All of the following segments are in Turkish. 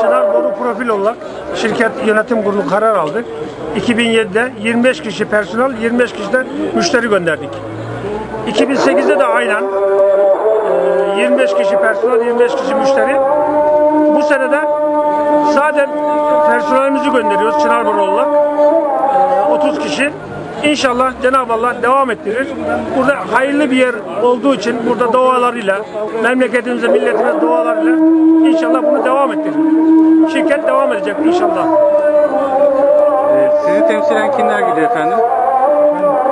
Çınar Boru Profil olarak şirket yönetim kurulu karar aldı. 2007'de 25 kişi personel, 25 kişi de müşteri gönderdik. 2008'de de aynen e, 25 kişi personel, 25 kişi müşteri. Bu senede sadece personelimizi gönderiyoruz Çınar Boru olarak. E, 30 kişi. İnşallah Cenab-ı Allah devam ettirir. Burada hayırlı bir yer olduğu için burada dualarıyla, memleketimize, milletimize dualarıyla inşallah bunu devam ettirir. Şirket devam edecek inşallah. Ee, Sizi temsilen kimler gidiyor efendim?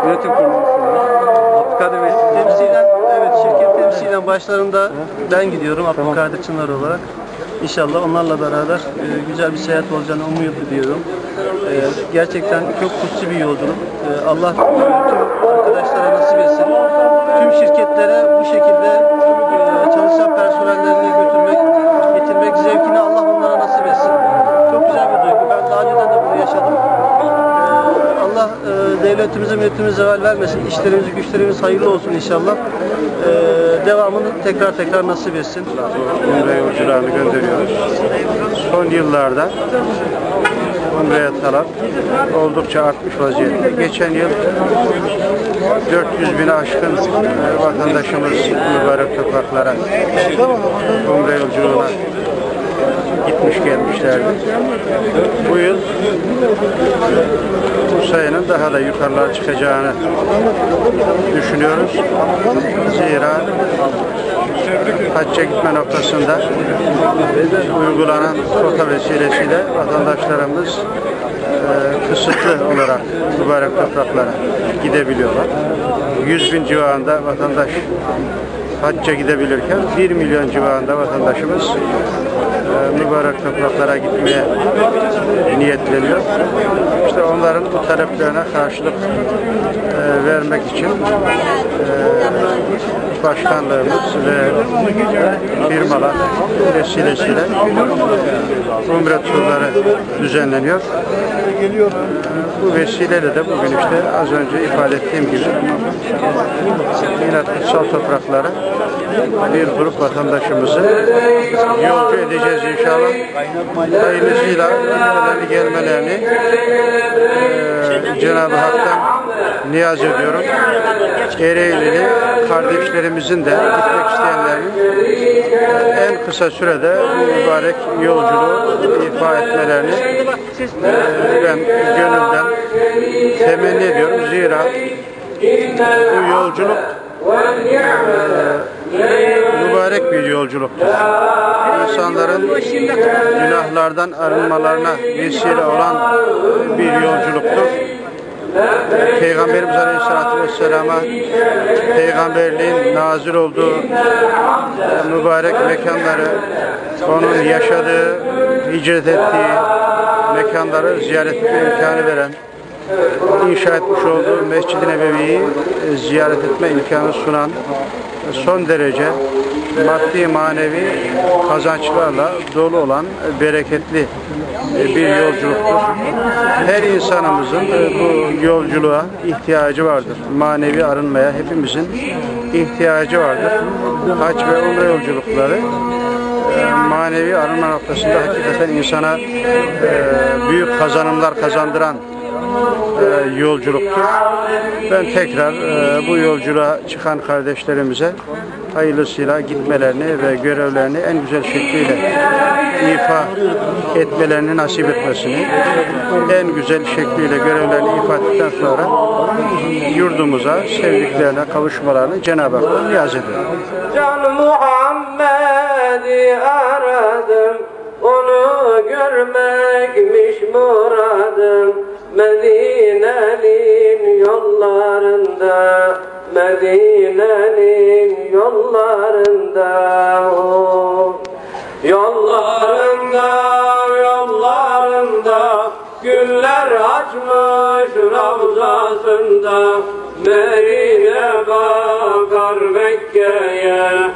Yönetim kurulu Abdülkadir Bey. Temsilen, evet şirket temsilen başlarında ben gidiyorum Abdülkadir Çınar olarak. İnşallah onlarla beraber e, güzel bir seyahat olacağını umut ediyorum. E, gerçekten çok kutsi bir yolculuk. E, Allah e, tüm arkadaşlara nasip etsin. Tüm şirketlere bu şekilde e, çalışan personellerini götürmek, getirmek zevkini Allah onlara nasip etsin. Çok güzel bir duygu. Ben daha önceden de bunu yaşadım. Ee, Allah e, devletimize, milletimize zeval vermesin. İşlerimiz, güçlerimiz hayırlı olsun inşallah. Ee, devamını tekrar tekrar nasip etsin. Umre yolcularını gönderiyoruz. Son yıllarda Umre'ye talep oldukça artmış vaziyette. Geçen yıl 400 bin aşkın e, vatandaşımız mübarek topraklara Umre yolculuğuna gitmiş gelmişlerdi. Bu yıl bu sayının daha da yukarılara çıkacağını düşünüyoruz. Zira hacca gitme noktasında uygulanan kota vesilesiyle vatandaşlarımız e, kısıtlı olarak mübarek topraklara gidebiliyorlar. 100 bin civarında vatandaş hacca gidebilirken 1 milyon civarında vatandaşımız e, mübarek topraklara gitmeye niyetleniyor. İşte onların bu taleplerine karşılık e, vermek için e, başkanlığımız ve firmalar vesilesiyle umre turları düzenleniyor. Bu vesileyle de bugün işte az önce ifade ettiğim gibi yine kutsal topraklara bir grup vatandaşımızı yolcu edeceğiz inşallah. Hayırlısıyla gitmelerini gelmelerini eee, Cenab-ı Hak'tan niyaz ediyorum. Ereğli'li kardeşlerimizin de gitmek isteyenlerin en kısa sürede bu mübarek yolculuğu ifa etmelerini eee, ben gönülden temenni ediyorum. Zira bu yolculuk mübarek bir yolculuktur. İnsanların günahlardan arınmalarına vesile olan bir yolculuktur. Peygamberimiz Aleyhisselatü Vesselam'a peygamberliğin nazil olduğu mübarek mekanları, onun yaşadığı, hicret ettiği mekanları ziyaret etme imkanı veren, inşa etmiş olduğu Mescid-i Nebevi'yi e, ziyaret etme imkanı sunan son derece maddi manevi kazançlarla dolu olan e, bereketli e, bir yolculuktur. Her insanımızın bu yolculuğa ihtiyacı vardır. Manevi arınmaya hepimizin ihtiyacı vardır. Hac ve umre yolculukları manevi arınma noktasında hakikaten insana büyük kazanımlar kazandıran e, yolculuktur. Ben tekrar e, bu yolculuğa çıkan kardeşlerimize hayırlısıyla gitmelerini ve görevlerini en güzel şekliyle ifa etmelerini nasip etmesini, en güzel şekliyle görevlerini ifa ettikten sonra yurdumuza, sevdiklerine kavuşmalarını Cenab-ı Hak'tan niyaz Muhammed'i aradım Onu görmekmiş muradım Medine'nin yollarında Medine'nin yollarında oh. Yollarında, yollarında Güller açmış ravzasında Merine bakar Mekke'ye